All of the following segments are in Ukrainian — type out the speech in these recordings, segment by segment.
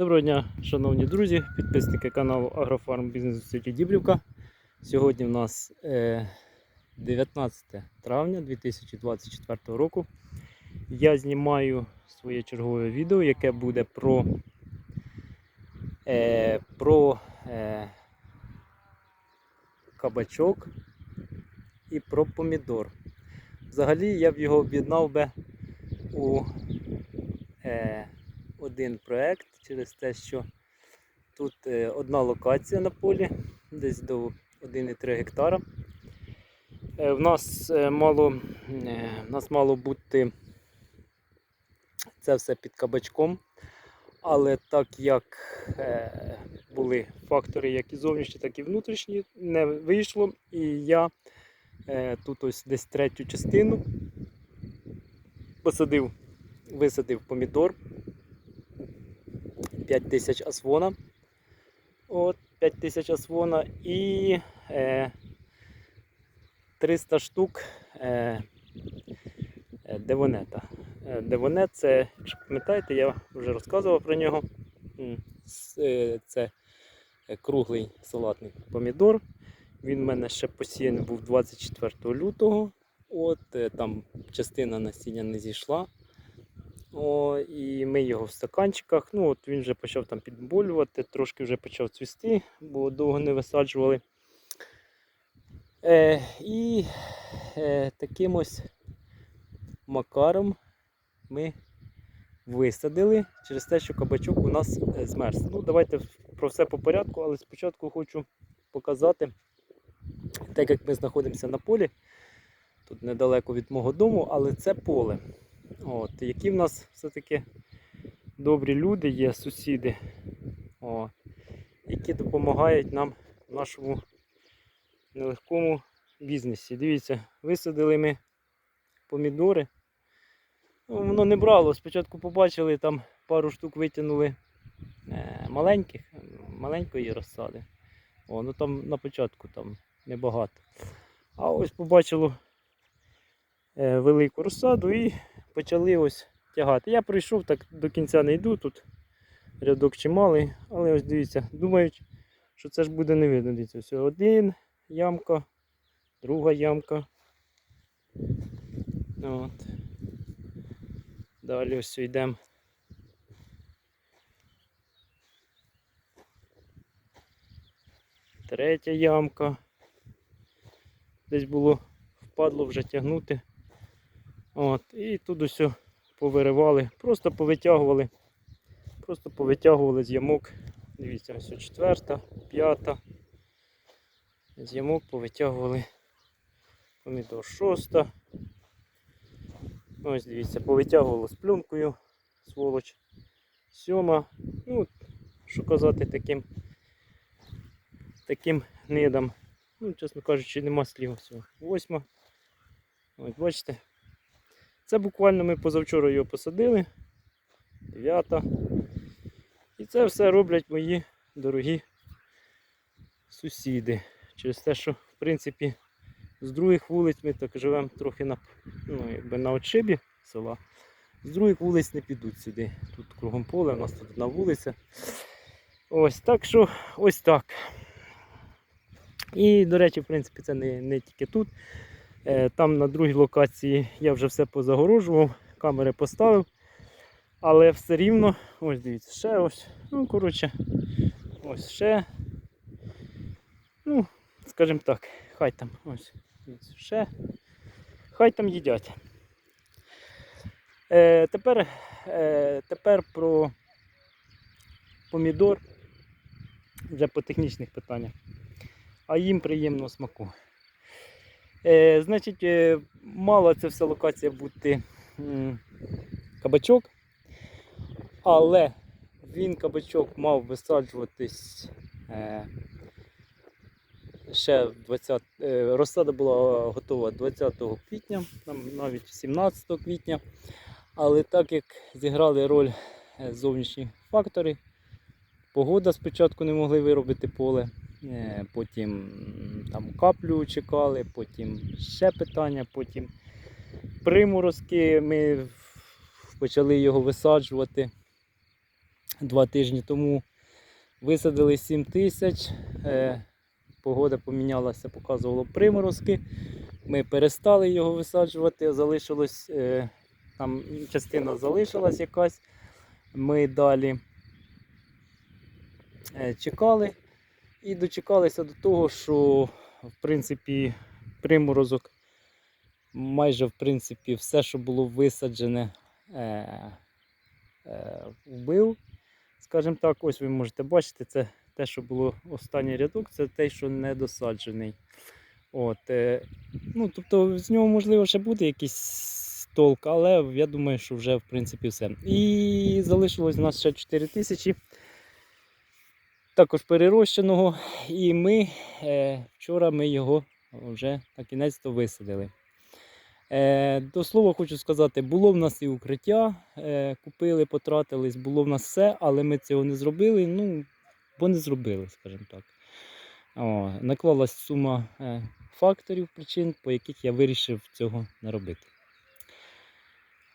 Доброго дня, шановні друзі, підписники каналу Агрофарм Бізнес у світі Дібрівка. Сьогодні в нас е, 19 травня 2024 року. Я знімаю своє чергове відео, яке буде про, е, про е, кабачок і про помідор. Взагалі я б його об'єднав би у е, один проект через те, що тут е, одна локація на полі, десь до 1,3 гектара. Е, В нас е, мало, в нас мало бути це все під кабачком. Але так як були фактори, як і зовнішні, так і внутрішні, не вийшло. І я тут ось десь третю частину посадив, висадив помідор 5000 асвона. От 5000 асвона і е, 300 штук е, е, девонета. Е, Девонет це, якщо пам'ятаєте, я вже розказував про нього. Е, Це круглий салатний помідор. Він в мене ще посіяний був 24 лютого. От там частина насіння не зійшла. О, і ми його в стаканчиках. Ну, от він вже почав там підболювати, трошки вже почав цвісти, бо довго не висаджували. Е, і е, таким ось макаром ми висадили через те, що кабачок у нас е, змерз. Ну, давайте про все по порядку, але спочатку хочу показати, так як ми знаходимося на полі, тут недалеко від мого дому, але це поле. От, які в нас все-таки добрі люди є, сусіди, о, які допомагають нам в нашому нелегкому бізнесі. Дивіться, висадили ми помідори. Ну, воно не брало. Спочатку побачили, там пару штук витягнули е, маленьких, маленької розсади. О, ну там на початку там небагато. А ось побачило е, велику розсаду і почали ось тягати. Я прийшов, так до кінця не йду, тут рядок чималий, але ось дивіться, думають, що це ж буде не видно. Дивіться, все, один ямка, друга ямка. От. Далі ось йдемо. Третя ямка. Десь було впадло вже тягнути. От, і тут ось повиривали, просто повитягували, просто повитягували з ямок. Дивіться, ось четверта, п'ята. З ямок повитягували помідор шоста. Ось дивіться, повитягувало з плюнкою, сволоч. Сьома. Ну, що казати таким таким гнидам. Ну, чесно кажучи, нема слів. Восьма. Ось бачите. Це буквально ми позавчора його посадили. Дев'ята. І це все роблять мої дорогі сусіди. Через те, що в принципі з других вулиць ми так живемо трохи на, ну, якби на отшибі села. З других вулиць не підуть сюди. Тут кругом поле, у нас тут одна вулиця. Ось так що ось так. І, до речі, в принципі, це не, не тільки тут. Е, Там на другій локації я вже все позагорожував, камери поставив. Але все рівно, ось дивіться, ще ось. Ну, коротше, ось ще. Ну, скажімо так, хай там ось. Дивіться, ще. Хай там їдять. Е, тепер, е, тепер про помідор вже по технічних питаннях. А їм приємного смаку. Е, значить, е, мала це вся локація бути кабачок, але він кабачок мав висаджуватись е, ще 20, е, розсада була готова 20 квітня, навіть 17 квітня. Але так як зіграли роль зовнішні фактори, погода спочатку не могли виробити поле. Е, Потім там каплю чекали, потім ще питання, потім приморозки. Ми почали його висаджувати. два тижні тому висадили 7 тисяч. Е, погода помінялася, показувало приморозки. Ми перестали його висаджувати, залишилось е, там частина залишилась якась. Ми далі чекали і дочекалися до того, що в принципі приморозок майже в принципі все, що було висаджене, е, е, вбив. Скажімо так, ось ви можете бачити, це те, що було останній рядок, це те, що не досаджений. От, е, ну, тобто з нього можливо ще буде якийсь толк, але я думаю, що вже в принципі все. І залишилось у нас ще 4 тисячі також перерощеного. І ми е, вчора ми його вже на кінець то висадили. Е, до слова хочу сказати, було в нас і укриття, е, купили, потратились, було в нас все, але ми цього не зробили, ну, бо не зробили, скажімо так. О, наклалась сума факторів, причин, по яких я вирішив цього не робити.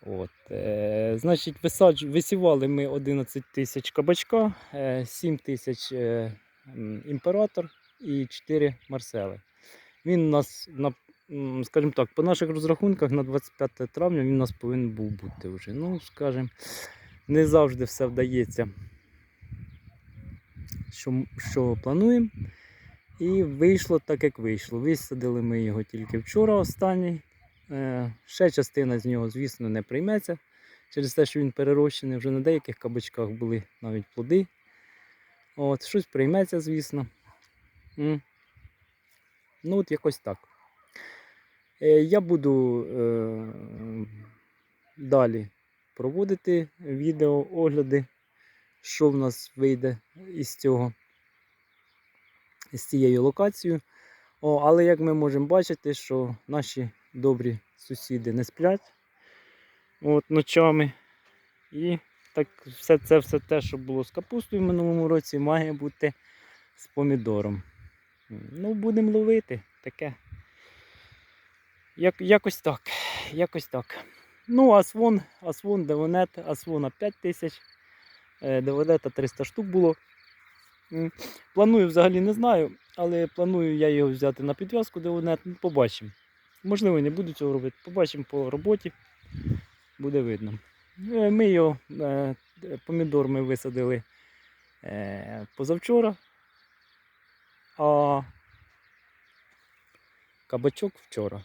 От, е, значить, висадж, висівали ми 11 тисяч кабачка, е, 7 тисяч е, імператор і 4 марсели. Він у нас, на, скажімо так, по наших розрахунках на 25 травня він у нас повинен був бути вже. Ну, скажімо, не завжди все вдається, що, що плануємо. І вийшло так, як вийшло. Висадили ми його тільки вчора останній. Е, ще частина з нього, звісно, не прийметься. Через те, що він перерощений, вже на деяких кабачках були навіть плоди. От, щось прийметься, звісно. Ну, от якось так. Е, я буду е, далі проводити відео, огляди, що в нас вийде із цього, з цією локацією. О, але як ми можемо бачити, що наші добрі сусіди не сплять от, ночами. І так все це все те, що було з капустою в минулому році, має бути з помідором. Ну, будемо ловити таке. Як, якось так. Якось так. Ну, асвон, асвон, девонет, асвона 5 тисяч, е, девонета 300 штук було. Планую взагалі не знаю, але планую я його взяти на підв'язку девонет, ну, побачимо. Можливо, не буду цього робити. Побачимо по роботі, буде видно. Е, Ми його, е, помідор ми висадили е, позавчора, а кабачок вчора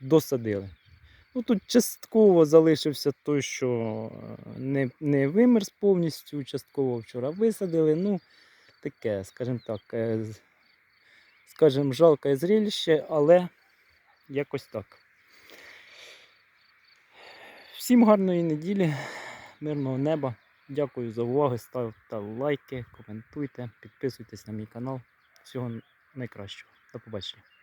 досадили. Ну, тут частково залишився той, що не, не вимерз повністю, частково вчора висадили. Ну, таке, скажімо так, скажімо, жалке зрелище, але якось так. Всім гарної неділі, мирного неба. Дякую за увагу. Ставте лайки, коментуйте, підписуйтесь на мій канал. Всього найкращого. До побачення.